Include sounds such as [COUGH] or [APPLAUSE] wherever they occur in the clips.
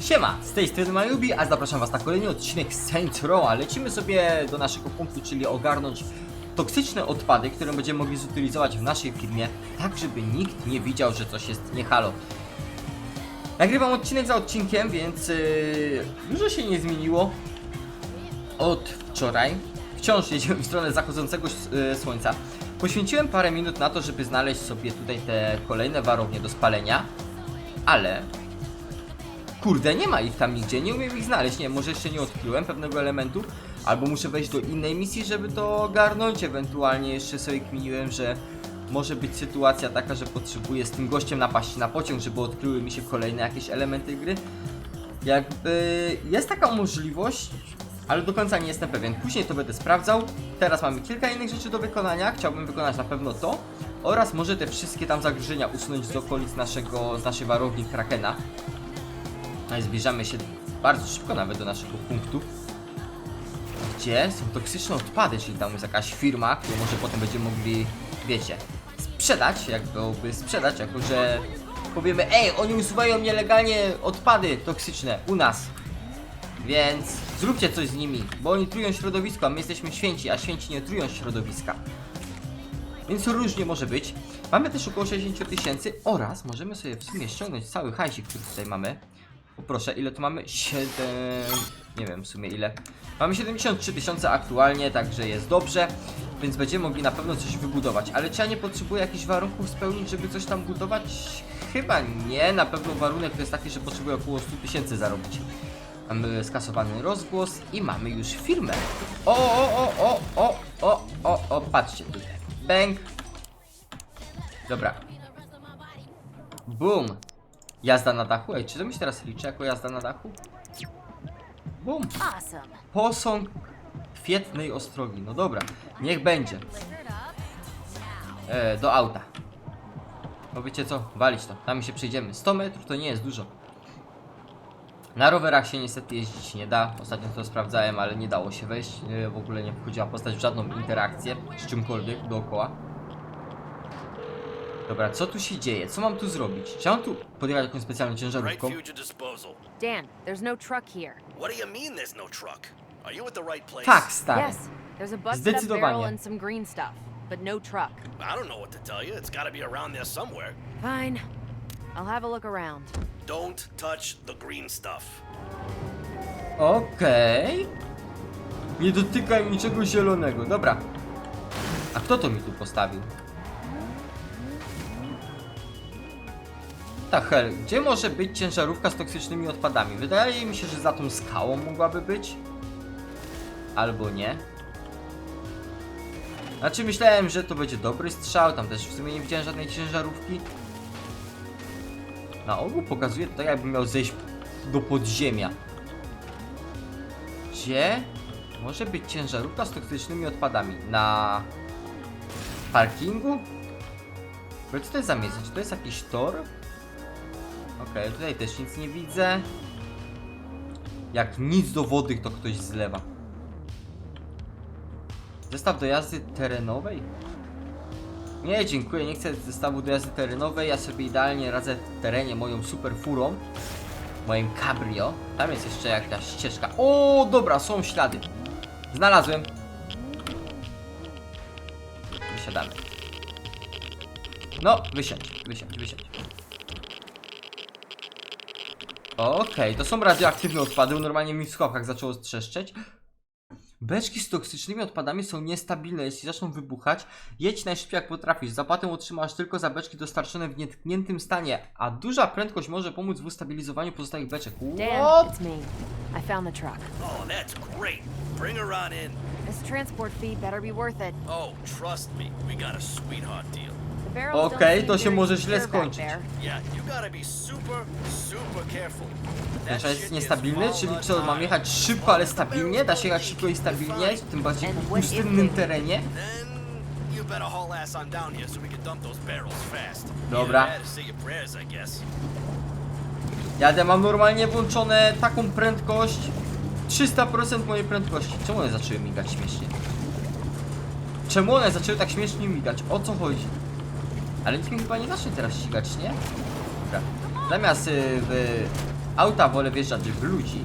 Siema, z tej strony Majubi, a zapraszam was na kolejny odcinek Saints Row, lecimy sobie do naszego punktu, czyli ogarnąć toksyczne odpady, które będziemy mogli zutylizować w naszej firmie, tak żeby nikt nie widział, że coś jest nie halo. Nagrywam odcinek za odcinkiem, więc yy, dużo się nie zmieniło od wczoraj. Wciąż jedziemy w stronę zachodzącego yy, słońca. Poświęciłem parę minut na to, żeby znaleźć sobie tutaj te kolejne warownie do spalenia, ale Kurde, nie ma ich tam nigdzie, nie umiem ich znaleźć, nie może jeszcze nie odkryłem pewnego elementu, albo muszę wejść do innej misji, żeby to ogarnąć, ewentualnie jeszcze sobie kminiłem, że może być sytuacja taka, że potrzebuję z tym gościem napaść na pociąg, żeby odkryły mi się kolejne jakieś elementy gry. Jakby jest taka możliwość, ale do końca nie jestem pewien. Później to będę sprawdzał. Teraz mamy kilka innych rzeczy do wykonania. Chciałbym wykonać na pewno to. Oraz może te wszystkie tam zagrożenia usunąć z okolic naszego, z naszej warowni Krakena. No zbliżamy się bardzo szybko nawet do naszego punktu. Gdzie są toksyczne odpady, czyli tam jest jakaś firma, którą może potem będziemy mogli, wiecie, sprzedać, jakby sprzedać, jako że powiemy, ej, oni usuwają nielegalnie odpady toksyczne u nas. Więc zróbcie coś z nimi, bo oni trują środowisko, a my jesteśmy święci, a święci nie trują środowiska. Więc różnie może być. Mamy też około 60 tysięcy oraz możemy sobie w sumie ściągnąć cały hajsik, który tutaj mamy. Poproszę, ile tu mamy? 7... Nie wiem w sumie ile. Mamy 73 tysiące aktualnie, także jest dobrze. Więc będziemy mogli na pewno coś wybudować. Ale czy ja nie potrzebuję jakichś warunków spełnić, żeby coś tam budować? Chyba nie. Na pewno warunek to jest taki, że potrzebuję około 100 tysięcy zarobić. Mamy skasowany rozgłos i mamy już firmę. O, o, o, o, o, o, o, o, patrzcie tutaj. Bang. Dobra. Boom. Jazda na dachu? Ej, czy to mi się teraz liczy jako jazda na dachu? Awesome. Posąg kwietnej ostrogi. No dobra, niech będzie. E, do auta. No wiecie co? Walić to. Tam się przejdziemy. 100 metrów to nie jest dużo. Na rowerach się niestety jeździć nie da. Ostatnio to sprawdzałem, ale nie dało się wejść. E, w ogóle nie wchodziła postać w żadną interakcję z czymkolwiek dookoła. Dobra, co tu się dzieje? Co mam tu zrobić? Czy mam tu podjechać jakąś specjalną Right ciężarówką? disposal. Dan, there's no truck here. What do you mean there's no truck? Are you at the right place? Tak, stary. Yes, there's a busted up Zdecydowanie. barrel and some green stuff, but no truck. I don't know what to tell you. It's gotta be around there somewhere. Fine. I'll have a look around. Don't touch the green stuff. Okej. Nie dotykaj niczego zielonego. Dobra. A kto to mi tu postawił? Tak, hel, gdzie może być ciężarówka z toksycznymi odpadami? Wydaje mi się, że za tą skałą mogłaby być. Albo nie. Znaczy myślałem, że to będzie dobry strzał, tam też w sumie nie widziałem żadnej ciężarówki. Na ogół pokazuje to tak jakbym miał zejść do podziemia. Gdzie może być ciężarówka z toksycznymi odpadami? Na parkingu? Co to jest za miejsce? Czy to jest jakiś tor? Okej, tutaj też nic nie widzę. Jak nic do wody to ktoś zlewa. Zestaw do jazdy terenowej? Nie, dziękuję, nie chcę zestawu do jazdy terenowej. Ja sobie idealnie radzę w terenie moją super furą. Moim cabrio. Tam jest jeszcze jakaś ścieżka. O, dobra, są ślady. Znalazłem. Wysiadamy. No, wysiądź, wysiądź, wysiądź. Okej, to są radioaktywne odpady. Normalnie mi w schowkach zaczęło trzeszczeć. Beczki z toksycznymi odpadami są niestabilne. Jeśli zaczną wybuchać, jedź najszybciej jak potrafisz. Zapłatę otrzymasz tylko za beczki dostarczone w nietkniętym stanie, a duża prędkość może pomóc w ustabilizowaniu pozostałych beczek. Dan, What? it's me. I found the truck. Oh, that's great. Bring her on in. This transport fee better be worth it. Oh, trust me, we got a sweetheart deal. Okej, to się może źle skończyć. Yeah, you gotta be super, super careful. Ten That czas shit jest niestabilny, czyli co, mam jechać szybko, ale stabilnie? Da się jechać szybko i stabilnie, tym bardziej po pustynnym terenie? Then you better haul ass on down here so we can dump those barrels fast. Dobra. Either that or say your prayers, I guess. Jadę, mam normalnie włączone taką prędkość 300% mojej prędkości. Czemu one zaczęły migać śmiesznie? Czemu one zaczęły tak śmiesznie migać? O co chodzi? Ale nic mi chyba nie zacznie teraz ścigać, nie? Dobra. Zamiast y, w auta wolę wjeżdżać w ludzi.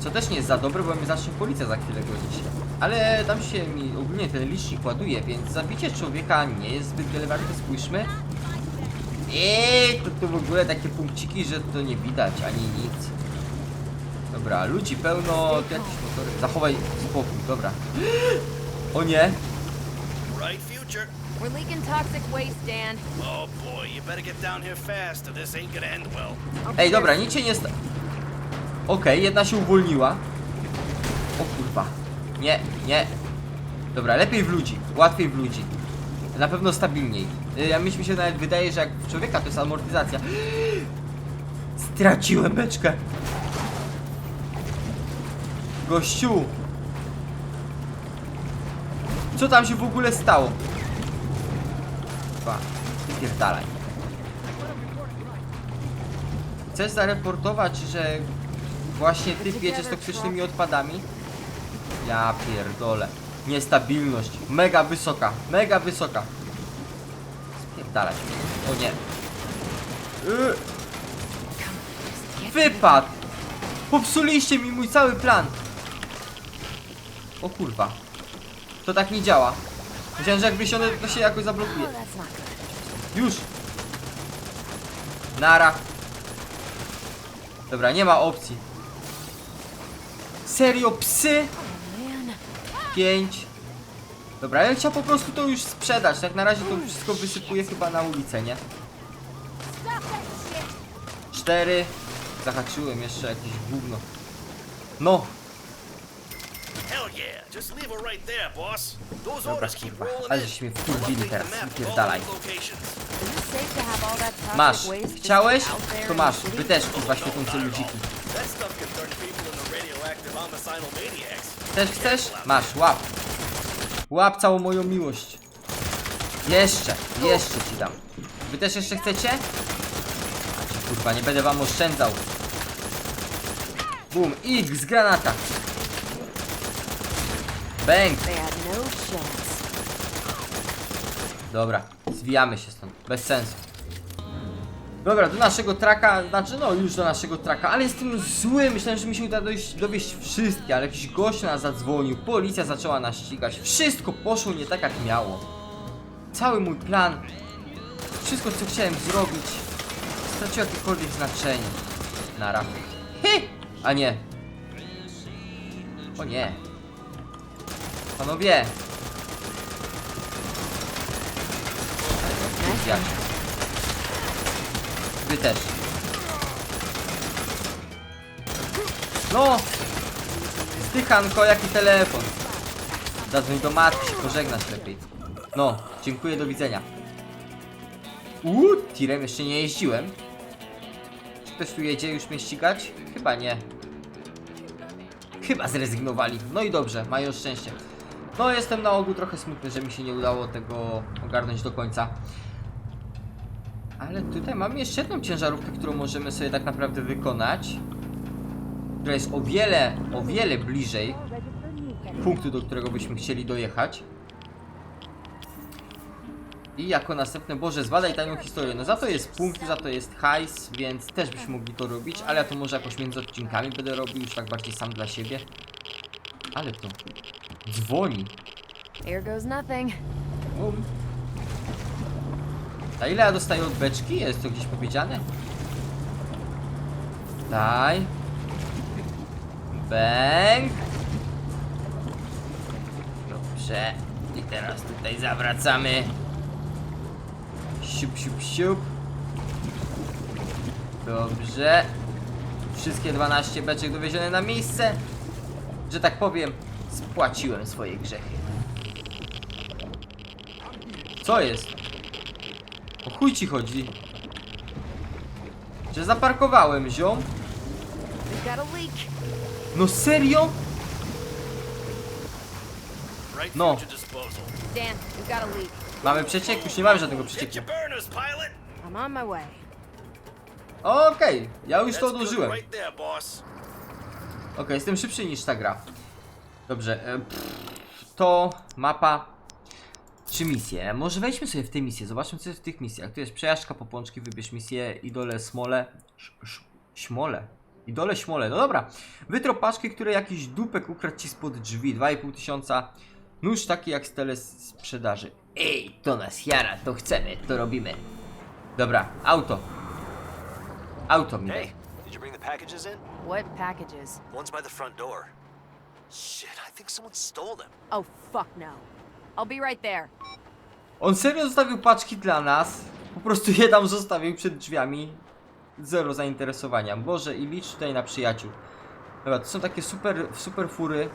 Co też nie jest za dobre, bo mnie zacznie policja za chwilę gonić. Ale tam się mi ogólnie ten licznik ładuje, więc zabicie człowieka nie jest zbyt wiele warte, spójrzmy. Eee, to, to w ogóle takie punkciki, że to nie widać ani nic. Dobra, ludzi pełno, tu jakieś motory. Zachowaj spokój, dobra. [GASPS] O nie, Right future. We're leaking toxic waste, Dan. Oh boy, you better get down here fast or this ain't gonna end well. Ej, dobra, nic się nie sta... Okej, jedna się uwolniła. O kurwa. Nie, nie. Dobra, lepiej w ludzi. Łatwiej w ludzi. Na pewno stabilniej. Y, Ja mi się nawet wydaje, że jak w człowieka to jest amortyzacja. [GASPS] Straciłem beczkę. Gościu. Co tam się w ogóle stało? Dwa. Wypierdalaj. Chcesz zareportować, że właśnie ty jedziesz z toksycznymi odpadami? Ja pierdolę. Niestabilność. Mega wysoka. Mega wysoka. Spierdalać. O nie. Y, Wypad! Popsuliście mi mój cały plan. O kurwa. To tak nie działa. Myślałem, że to się jakoś zablokuje. Już. Nara. Dobra, nie ma opcji. Serio, psy? Pięć. Dobra, ja bym chciał po prostu to już sprzedać. Tak na razie to wszystko wysypuję chyba na ulicę, nie? Cztery. Zahaczyłem jeszcze jakieś gówno. No, yeah, just leave her right there, boss. Those Dobra, orders keep kurwa, rolling ale in. żeśmy wkurwili update teraz, map with all wypierdalaj. locations. Masz. Chciałeś? To masz. Wy też, kurwa, świecące ludziki. all. That stuff can turn people into radioactive homicidal maniacs. Też chcesz? Masz, łap. Łap całą moją miłość. Jeszcze, jeszcze ci dam. Wy też jeszcze chcecie? A ci kurwa, nie będę wam oszczędzał. Bum, X, granata. Had no. Dobra, zwijamy się stąd. Bez sensu. Dobra, do naszego traka, znaczy no już do naszego traka, ale jestem zły, myślałem, że mi się uda dojść, dowieść wszystkie, ale jakiś gość nas zadzwonił, policja zaczęła nas ścigać, wszystko poszło nie tak jak miało. Cały mój plan, wszystko co chciałem zrobić, straciło jakiekolwiek znaczenie. Nara. Hy! A nie. O nie. Panowie, Zjacie. Wy też. No! Zdychanko, jaki telefon. Zadzwoń do matki, się pożegnać lepiej. No, dziękuję, do widzenia. Uuu, tirem jeszcze nie jeździłem. Czy ktoś tu jedzie już mnie ścigać? Chyba nie. Chyba zrezygnowali. No i dobrze, mają szczęście. No, jestem na ogół trochę smutny, że mi się nie udało tego ogarnąć do końca. Ale tutaj mamy jeszcze jedną ciężarówkę, którą możemy sobie tak naprawdę wykonać. Która jest o wiele, o wiele bliżej punktu, do którego byśmy chcieli dojechać. I jako następne, Boże, zbadaj tanią historię. No za to jest punkt, za to jest hajs, więc też byśmy mogli to robić, ale ja to może jakoś między odcinkami będę robił, już tak bardziej sam dla siebie. Ale to dzwoni. Here goes nothing. Bum. A ile ja dostaję od beczki? Jest to gdzieś powiedziane? Daj. Bęk. Dobrze. I teraz tutaj zawracamy. Siup, siup, siup. Dobrze. Wszystkie 12 beczek dowiezione na miejsce. Że tak powiem, spłaciłem swoje grzechy. Co jest? O chuj ci chodzi? Że zaparkowałem, ziom? No serio? No. Mamy przeciek? Już nie mamy żadnego przecieku. Okej, ja już to odłożyłem. Okej, jestem szybszy niż ta gra. Dobrze, e, pff, to mapa czy misje? Może wejdźmy sobie w te misje, zobaczmy co jest w tych misjach. Tu jest przejażdżka po pączki, wybierz misję, idole, smole, sz, sz, Śmole. Idole śmole. No dobra. Wytrop paczki, które jakiś dupek ukradł ci spod drzwi. 2,5 tysiąca. Nóż taki jak z sprzedaży. Ej, to nas jara, to chcemy, to robimy. Dobra, auto. Auto mi. Hey, did you bring the packages in? What packages? One's by the front door. Shit, I think someone stole them. Oh, fuck no. I'll be right there. On serio zostawił paczki dla nas. Po prostu je tam zostawił przed drzwiami. Zero zainteresowania. Boże, i licz tutaj na przyjaciół. Dobra, to są takie super, super fury.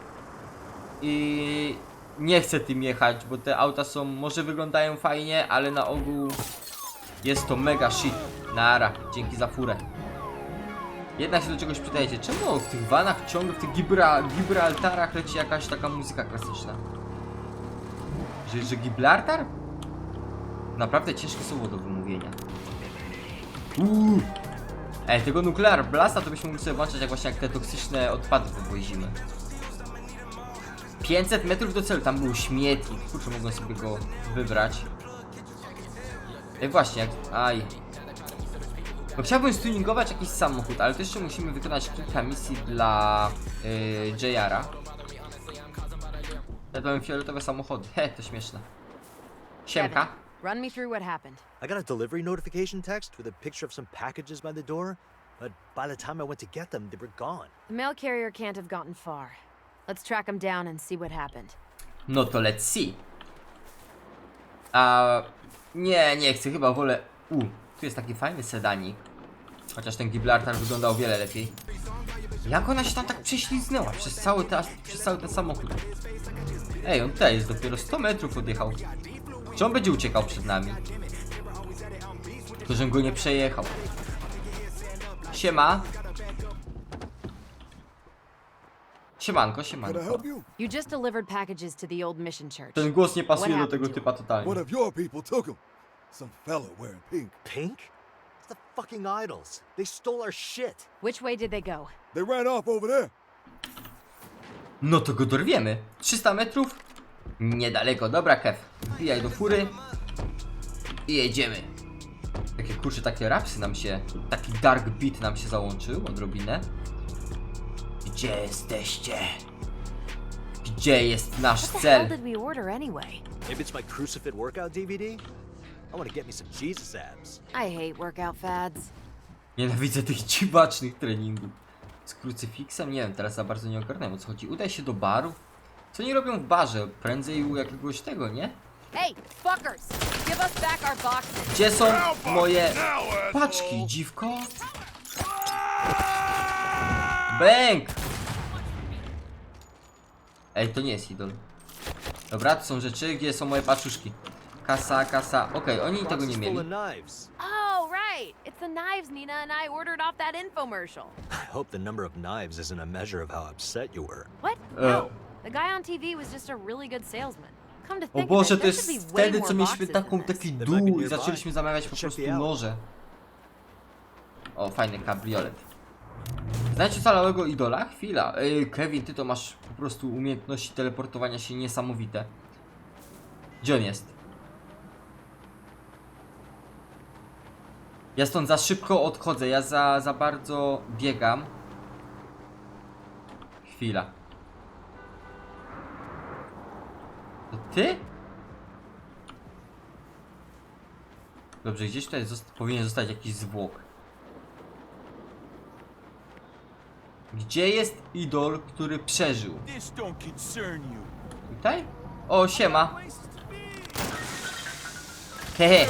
I nie chcę tym jechać, bo te auta są, może wyglądają fajnie, ale na ogół jest to mega shit. Nara, dzięki za furę. Jednak się do czegoś przydajecie. Czemu w tych vanach ciągle, w tych Gibra, Gibraltarach leci jakaś taka muzyka klasyczna? Że, że Gibraltar? Naprawdę ciężkie słowo do wymówienia. Uuu. Ej, tego Nuclear Blasta to byśmy mogli sobie włączać jak właśnie jak te toksyczne odpady wywozimy. 500 metrów do celu, tam był śmietnik. Kurczę, mogłem sobie go wybrać. Ej, właśnie, jak... Aj. No chciałbym stuningować jakiś samochód, ale to jeszcze musimy wykonać kilka misji dla yy, JR-a. Ja mam fioletowe samochody. He, to śmieszne. Siemka. Run me through what happened. I got a delivery notification text with a picture of some packages by the door, but by the time I went to get them, they were gone. The mail carrier can't have gotten far. Let's track him down and see what happened. No to let's see. A nie, nie chcę, chyba wolę. U, tu jest taki fajny sedanik. Chociaż ten Gibraltar wyglądał o wiele lepiej. Jak ona się tam tak prześliznęła przez cały, ta, przez cały ten samochód? Ej, on tutaj jest dopiero 100 metrów odjechał. Czy on będzie uciekał przed nami? To, żebym go nie przejechał. Siema. Siemanko, siemanko. you? Just delivered packages to the old mission church. Ten głos nie pasuje do tego typa One totalnie. of your people took them. Some fella wearing pink. Pink? It's the fucking idols. They stole our shit. Which way did they go? They ran off over there. No to go dorwiemy. 300 metrów? Niedaleko. Dobra, Kev. Wbijaj do fury. I jedziemy. Takie kurczę, takie rapsy nam się... Taki dark beat nam się załączył odrobinę. Gdzie jesteście? Gdzie jest nasz What the hell cel? did we order anyway? Maybe it's my Crucifit workout DVD? I want to get me some Jesus abs. I hate workout fads. Nienawidzę tych dziwacznych treningów. Z krucyfiksem? Nie wiem, teraz za bardzo nie ogarnę o co chodzi. Udaj się do baru? Co oni robią w barze? Prędzej u jakiegoś tego, nie? Hey, fuckers! Give us back our boxes! Gdzie są moje paczki, dziwko? Bęk! Ej, to nie jest idol. Dobra, to są rzeczy, gdzie są moje paczuszki. Kasa, kasa. Okej, oni tego nie mieli. Oh, right! It's the knives Nina and I ordered off that infomercial. I hope the number of knives isn't a measure of how upset you were. What? Uh. No. The guy on TV was just a really good salesman. Come to O think Boże, of it, to there jest should be way wtedy, more co mieliśmy boxes taką, than this. taki dół i zaczęliśmy zamawiać po prostu noże. O, fajny kabriolet. Znacie calałego idola? Chwila. Ej, Kevin, ty to masz po prostu umiejętności teleportowania się niesamowite. Gdzie on jest? Ja stąd za szybko odchodzę, ja za, za bardzo biegam. Chwila. To ty? Dobrze, gdzieś tutaj zost powinien zostać jakiś zwłok. Gdzie jest idol, który przeżył? Tutaj? O, siema. Hehe.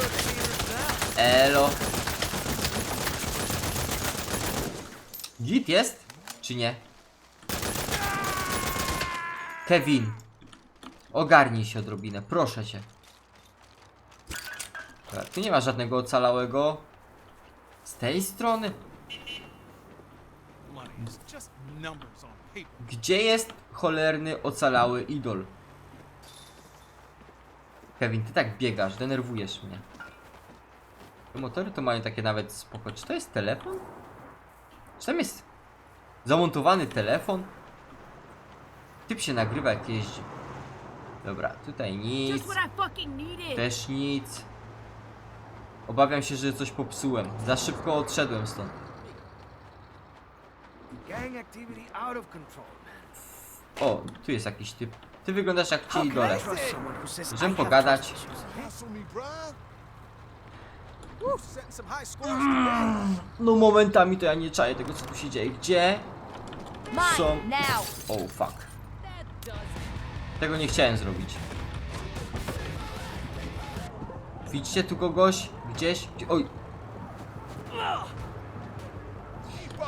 Elo. Git jest? Czy nie? Kevin. Ogarnij się odrobinę, proszę cię. Dobra, tu nie ma żadnego ocalałego. Z tej strony? Gdzie jest cholerny ocalały idol? Kevin, ty tak biegasz, denerwujesz mnie. Te motory to mają takie nawet spoko. Czy to jest telefon? Czy tam jest zamontowany telefon? Typ się nagrywa jak jeździ. Dobra, tutaj nic. Też nic. Obawiam się, że coś popsułem. Za szybko odszedłem stąd. O, tu jest jakiś typ. Ty wyglądasz jak ci How can idole. No momentami to ja nie czaję tego co tu się dzieje. Gdzie? Są... Oh fuck. Tego nie chciałem zrobić. Widzicie tu kogoś? Gdzieś? Gdzie? Oj.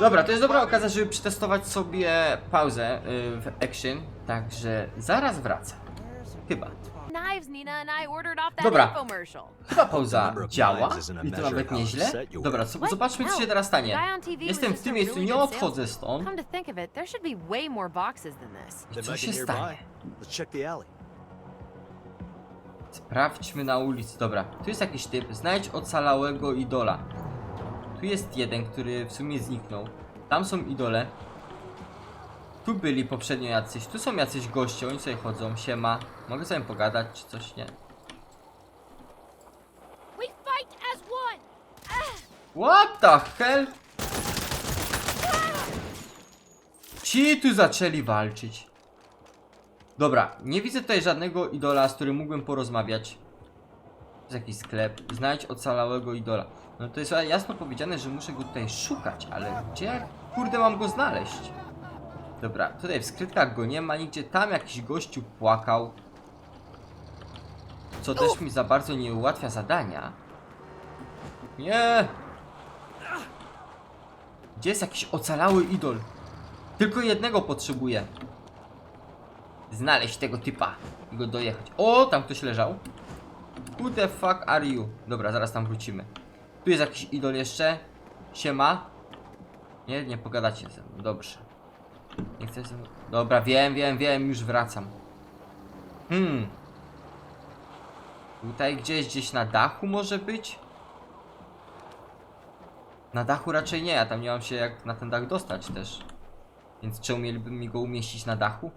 Dobra, to jest dobra okazja, żeby przetestować sobie pauzę y, w action. Także zaraz wracam. Chyba. Knives, Nina and I ordered off that Dobra. infomercial. Chyba pauza działa i to nawet nieźle. Dobra, zobaczmy co No. się teraz The stanie. Jestem w tym miejscu, nie odchodzę stąd. Come to think of it, there should be way more boxes than this. I co się stanie? Let's check the alley. Sprawdźmy na ulicy. Dobra, tu jest jakiś typ. Znajdź ocalałego idola. Tu jest jeden, który w sumie zniknął. Tam są idole. Tu byli poprzednio jacyś. Tu są jacyś goście, oni sobie chodzą. Siema. Mogę sobie pogadać, czy coś nie? What the hell? Ci tu zaczęli walczyć. Dobra, nie widzę tutaj żadnego idola, z którym mógłbym porozmawiać. Jest jakiś sklep. Znajdź ocalałego idola. No to jest jasno powiedziane, że muszę go tutaj szukać, ale gdzie kurde mam go znaleźć? Dobra, tutaj w skrytkach go nie ma nigdzie. Tam jakiś gościu płakał. Co też mi za bardzo nie ułatwia zadania. Nie! Gdzie jest jakiś ocalały idol? Tylko jednego potrzebuję. Znaleźć tego typa i go dojechać. O, tam ktoś leżał. Who the fuck are you? Dobra, zaraz tam wrócimy. Tu jest jakiś idol jeszcze. Siema. Nie, nie pogadacie ze mną. Dobrze. Nie chcesz ze mną... Dobra, wiem, wiem, wiem, już wracam. Hmm. Tutaj gdzieś, gdzieś na dachu może być? Na dachu raczej nie, a tam nie mam się jak na ten dach dostać też. Więc czemu mieliby mi go umieścić na dachu?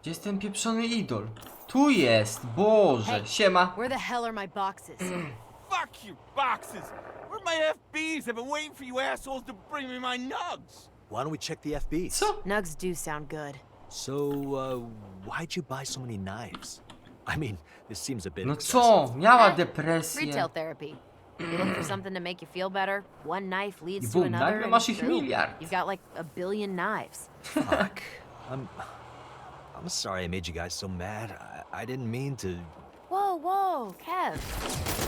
Gdzie jest ten pieprzony idol? Tu jest! Boże! Siema! Where the hell are my boxes? [CLEARS THROAT] Fuck you, boxes! Where my FBs? I've been waiting for you assholes to bring me my nugs! Why don't we check the FBs? Co? Nugs do sound good. So, uh, why'd you buy so many knives? I mean, this seems a bit No excessive. co? Miała depresję. Retail therapy. You look for something to make you feel better, one knife I leads to boom, another, nagle and masz ich boom, miliard. you've got like a billion knives. Fuck. I'm, I'm sorry I made you guys so mad. I, I didn't mean to. Whoa, whoa, Kev.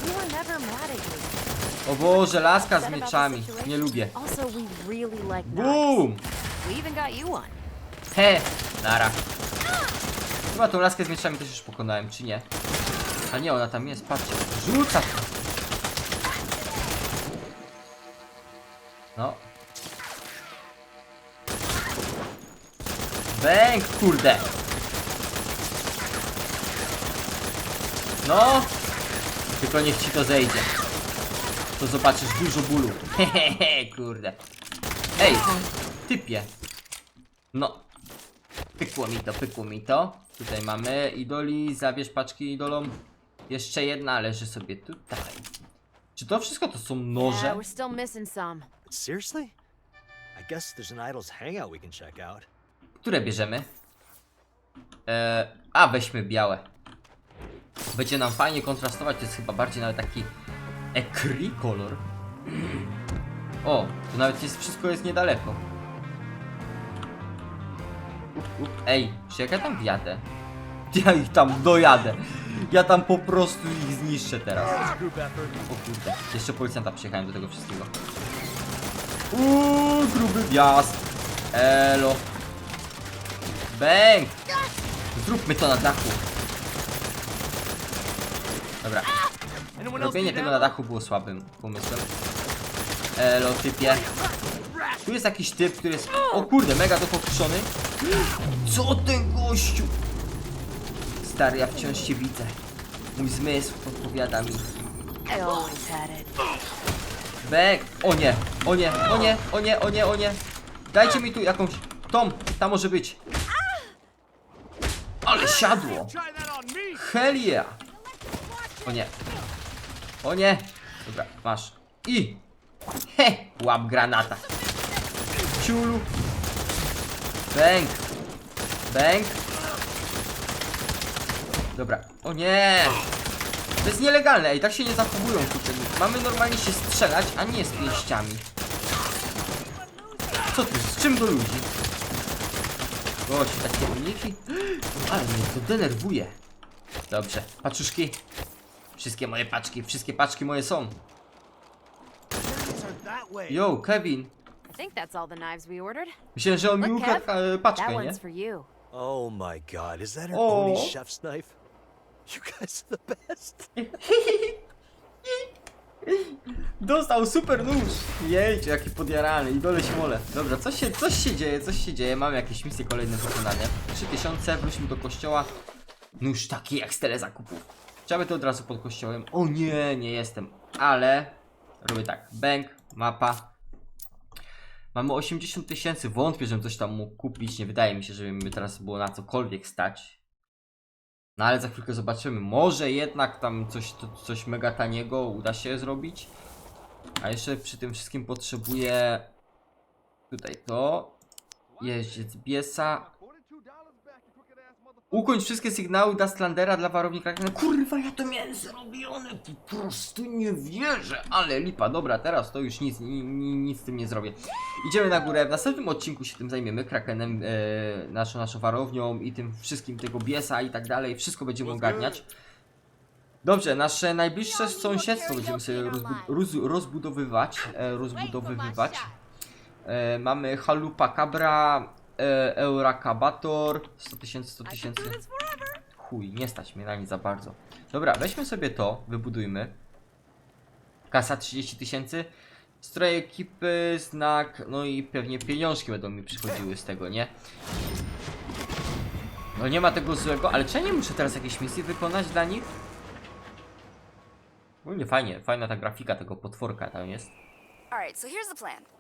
We were never mad at you. O Boże, laska z mieczami. Nie lubię. Also, we really like knives. Boom! We even got you one. He! Nara. Chyba tą laskę z mieczami też już pokonałem, czy nie? A nie, ona tam jest, patrzcie. Rzuca to. No. Bęk, kurde. No. Tylko niech ci to zejdzie. To zobaczysz dużo bólu. [LAUGHS] Hehehe, kurde. Ej, typie. No. Pykło mi to, pykło mi to. Tutaj mamy idoli, zabierz paczki idolom. Jeszcze jedna leży sobie tutaj. Czy to wszystko to są noże? Yeah, we're still missing some. Seriously? I guess there's an idol's hangout we can check out. Które bierzemy? Eee, a weźmy białe. Będzie nam fajnie kontrastować, to jest chyba bardziej nawet taki ekri kolor. O, tu nawet jest, wszystko jest niedaleko. Ej, czy jak ja tam wjadę? [LAUGHS] Ja ich tam dojadę. Ja tam po prostu ich zniszczę teraz. O kurde, jeszcze policjanta przyjechałem do tego wszystkiego. Uuu, gruby wjazd. Elo. Bęk! Zróbmy to na dachu. Dobra. Robienie tego na dachu było słabym pomysłem. Elo, typie. Tu jest jakiś typ, który jest... O kurde, mega dopokuszony. Co ten gościu? Stary, ja wciąż cię widzę. Mój zmysł podpowiada mi. Bek! O nie, o nie, o nie, o nie, o nie, o nie. Dajcie mi tu jakąś... Tom, ta może być. Ale siadło. Hell yeah. O nie. O nie. Dobra, masz. I. He, łap granata. ciulu. Bęk. Bęk. Dobra. O nie! To jest nielegalne, ej, tak się nie zachowują tutaj. Mamy normalnie się strzelać, a nie z pięściami. Co ty, z czym do ludzi? Gość, takie uniki? Ale mnie to denerwuje. Dobrze, paczuszki. Wszystkie moje paczki, wszystkie paczki moje są. Yo, Kevin. I think that's all the knives we ordered. Myślałem, że on mi Look, ukradł Kev, e, That paczkę, nie? one's for you. Oh my god, is that her Oh. only chef's knife? You guys are the best. [LAUGHS] Dostał super nóż! Jejcie, jaki podjarany, idole śmole. Dobra, coś się, coś się dzieje, coś się dzieje. Mamy jakieś misje kolejne wykonane. 3000, wróćmy do kościoła. Nóż taki jak stele zakupów. Chciałbym to od razu pod kościołem. O nie, nie jestem. Ale robię tak. Bank, mapa. Mamy 80 tysięcy. Wątpię, żebym coś tam mógł kupić. Nie wydaje mi się, żeby mi teraz było na cokolwiek stać. No ale za chwilkę zobaczymy. Może jednak tam coś, to, coś mega taniego uda się zrobić. A jeszcze przy tym wszystkim potrzebuję tutaj to. Jeździec Biesa. Ukończ wszystkie sygnały Dustlandera dla warownika. No kurwa, ja to miałem zrobione, po prostu nie wierzę. Ale lipa, dobra, teraz to już nic, ni, ni, nic z tym nie zrobię. Idziemy na górę, w następnym odcinku się tym zajmiemy, Krakenem, e, naszą, naszą warownią i tym wszystkim tego Biesa i tak dalej. Wszystko będziemy ogarniać. Dobrze, nasze najbliższe sąsiedztwo będziemy sobie rozbu roz rozbudowywać, e, rozbudowywać. E, mamy Halupa Cabra, e, Eurakabator, 100 tysięcy, 100 tysięcy. Chuj, nie stać mnie na nic za bardzo. Dobra, weźmy sobie to, wybudujmy. Kasa 30 tysięcy. Stroje ekipy, znak, no i pewnie pieniążki będą mi przychodziły z tego, nie? No nie ma tego złego, ale czy ja nie muszę teraz jakieś misje wykonać dla nich? Ogólnie fajnie, fajna ta grafika tego potworka tam jest. Alright, so here's the plan.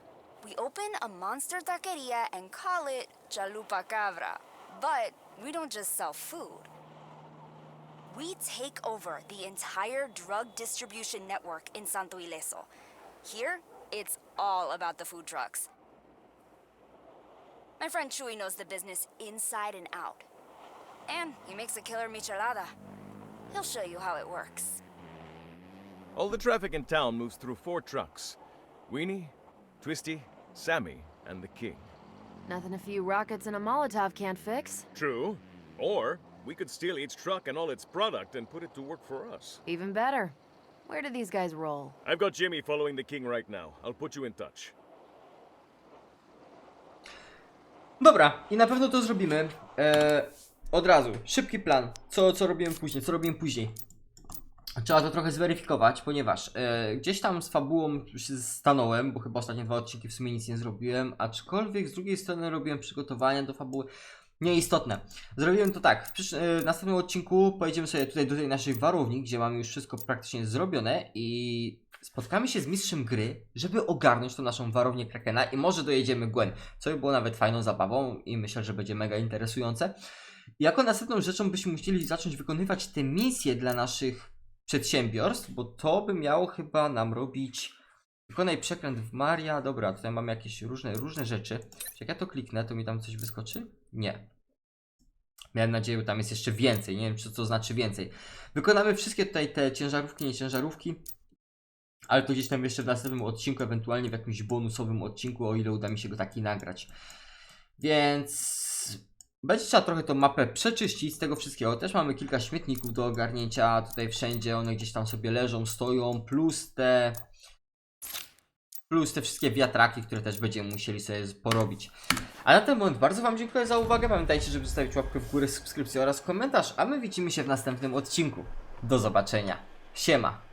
We open a monster taqueria and call it Chalupa Cabra. But we don't just sell food. We take over the entire drug distribution network in Santo Ileso. Here, it's all about the food trucks. My friend Chuy knows the business inside and out. And he makes a killer michelada. He'll show you how it works. All the traffic in town moves through four trucks Weenie, Twisty, Sammy, and the King. Nothing a few rockets and a Molotov can't fix. True. Or we could steal each truck and all its product and put it to work for us. Even better. Where do these guys roll? I've got Jimmy following the King right now. I'll put you in touch. Dobra, i na pewno to zrobimy. E, od razu, szybki plan. Co, co robiłem później, co robiłem później. Trzeba to trochę zweryfikować, ponieważ e, gdzieś tam z fabułą się stanąłem, bo chyba ostatnie dwa odcinki w sumie nic nie zrobiłem, aczkolwiek z drugiej strony robiłem przygotowania do fabuły. Nieistotne. Zrobiłem to tak. W, przysz- e, następnym odcinku pojedziemy sobie tutaj do tej naszej warowni, gdzie mamy już wszystko praktycznie zrobione i spotkamy się z mistrzem gry, żeby ogarnąć tą naszą warownię Krakena i może dojedziemy Gwen, co by było nawet fajną zabawą i myślę, że będzie mega interesujące. Jako następną rzeczą byśmy musieli zacząć wykonywać te misje dla naszych przedsiębiorstw, bo to by miało chyba nam robić wykonaj przekręt w Maria, dobra, tutaj mamy jakieś różne, różne rzeczy. Czy jak ja to kliknę, to mi tam coś wyskoczy? Nie. Miałem nadzieję, że tam jest jeszcze więcej, nie wiem co to znaczy więcej. Wykonamy wszystkie tutaj te ciężarówki, nie ciężarówki, ale to gdzieś tam jeszcze w następnym odcinku, ewentualnie w jakimś bonusowym odcinku, o ile uda mi się go taki nagrać. Więc będzie trzeba trochę tą mapę przeczyścić z tego wszystkiego. Też mamy kilka śmietników do ogarnięcia tutaj wszędzie, one gdzieś tam sobie leżą, stoją, plus te plus te wszystkie wiatraki, które też będziemy musieli sobie porobić. A na ten moment bardzo Wam dziękuję za uwagę. Pamiętajcie, żeby zostawić łapkę w górę, subskrypcję oraz komentarz, a my widzimy się w następnym odcinku. Do zobaczenia. Siema.